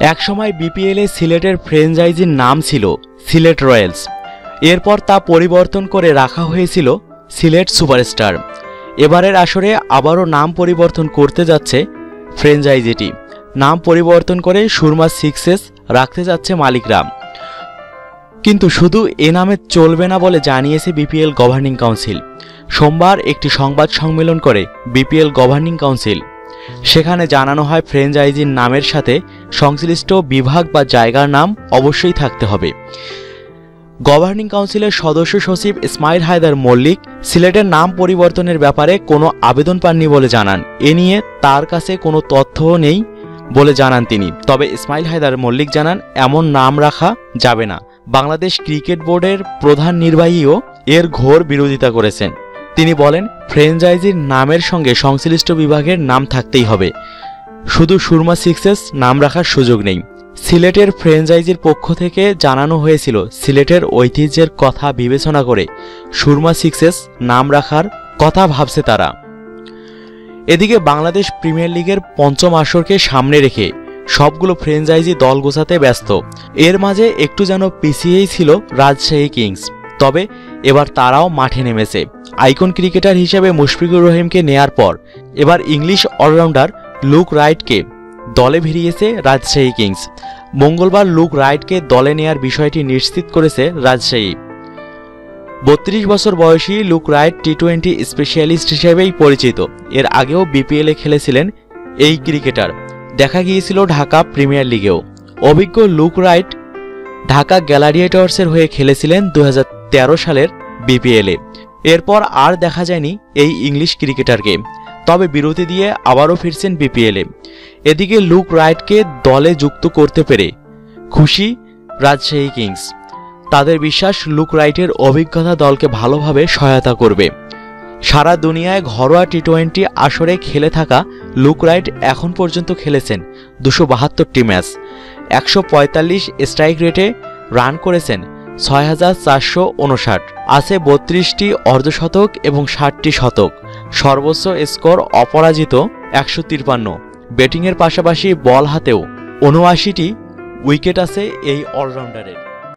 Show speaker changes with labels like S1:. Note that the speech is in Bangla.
S1: একসময় বিপিএলে সিলেটের ফ্র্যাঞ্চাইজির নাম ছিল সিলেট রয়্যালস। এরপর তা পরিবর্তন করে রাখা হয়েছিল সিলেট সুপারস্টার। এবারের আসরে আবারও নাম পরিবর্তন করতে যাচ্ছে ফ্র্যাঞ্চাইজিটি নাম পরিবর্তন করে সুরমা সিক্সেস রাখতে যাচ্ছে মালিকরা। কিন্তু শুধু এ নামে চলবে না বলে জানিয়েছে বিপিএল গভর্নিং কাউন্সিল। সোমবার একটি সংবাদ সম্মেলন করে বিপিএল গভর্নিং কাউন্সিল। সেখানে জানানো হয় ফ্র্যাঞ্চাইজির নামের সাথে সংশ্লিষ্ট বিভাগ বা জায়গার নাম অবশ্যই থাকতে হবে। গভর্নিং কাউন্সিলের সদস্য সচিব ইসমাইল হায়দার মল্লিক, সিলেটের নাম পরিবর্তনের ব্যাপারে কোনো আবেদন পাননি বলে জানান। এ নিয়ে তার কাছে কোনো তথ্য নেই বলে জানান তিনি। তবে ইসমাইল হায়দার মল্লিক জানান, এমন নাম রাখা যাবে না। বাংলাদেশ ক্রিকেট বোর্ডের প্রধান নির্বাহীও এর ঘোর বিরোধিতা করেছেন। তিনি বলেন, ফ্র্যাঞ্চাইজির নামের সঙ্গে সংশ্লিষ্ট বিভাগের নাম থাকতেই হবে। শুধু সুরমা সিক্সেস নাম রাখার সুযোগ নেই। সিলেটের ফ্র্যাঞ্চাইজির পক্ষ থেকে জানানো হয়েছিল, সিলেটের ঐতিহ্যের কথা বিবেচনা করে সুরমা সিক্সেস নাম রাখার কথা ভাবছে তারা। এদিকে বাংলাদেশ প্রিমিয়ার লিগের পঞ্চম আসরকে সামনে রেখে সবগুলো ফ্র্যাঞ্চাইজি দল গোছাতে ব্যস্ত। এর মাঝে একটু যেন পিছিয়েই ছিল রাজশাহী কিংস। তবে এবার তারাও মাঠে নেমেছে। আইকন ক্রিকেটার হিসেবে মুশফিকুর রহিমকে নেয়ার পর, এবার ইংলিশ অলরাউন্ডার লুক রাইটকে দলে ভিড়িয়েছে রাজশাহী কিংস। মঙ্গলবার লুক রাইটকে দলে নেয়ার বিষয়টি নিশ্চিত করেছে রাজশাহী। বত্রিশ বছর বয়সী Luke Wright T twenty specialist হিসেবেই পরিচিত। এর আগেও বিপিএলে খেলেছিলেন এই ক্রিকেটার। দেখা গিয়েছিল ঢাকা প্রিমিয়ার লিগেও। অভিজ্ঞ লুক রাইট ঢাকা গ্যালারিয়েটর্সের হয়ে খেলেছিলেন দু হাজার সালের বিপিএলে এরপর আর দেখা যায়নি এই ইংলিশ ক্রিকেটারকে। তবে বিরতি দিয়ে আবারও ফিরছেন বিপিএলে এদিকে লুক রাইটকে দলে যুক্ত করতে পেরে খুশি রাজশাহী কিংস। তাদের বিশ্বাস লুক রাইটের অভিজ্ঞতা দলকে ভালোভাবে সহায়তা করবে। সারা দুনিয়ায় ঘরোয়া টি টোয়েন্টি আসরে খেলে থাকা লুক রাইট এখন পর্যন্ত খেলেছেন দুশো বাহাত্তরটি ম্যাচ। একশো পঁয়তাল্লিশ স্ট্রাইক রেটে রান করেছেন ছয় হাজার চারশো উনষাট। আছে বত্রিশটি অর্ধশতক এবং ষাটটি শতক। সর্বোচ্চ স্কোর অপরাজিত একশো তিরপান্ন ব্যাটিংয়ের পাশাপাশি বল হাতেও। উনআশিটি উইকেট আছে এই অলরাউন্ডারের।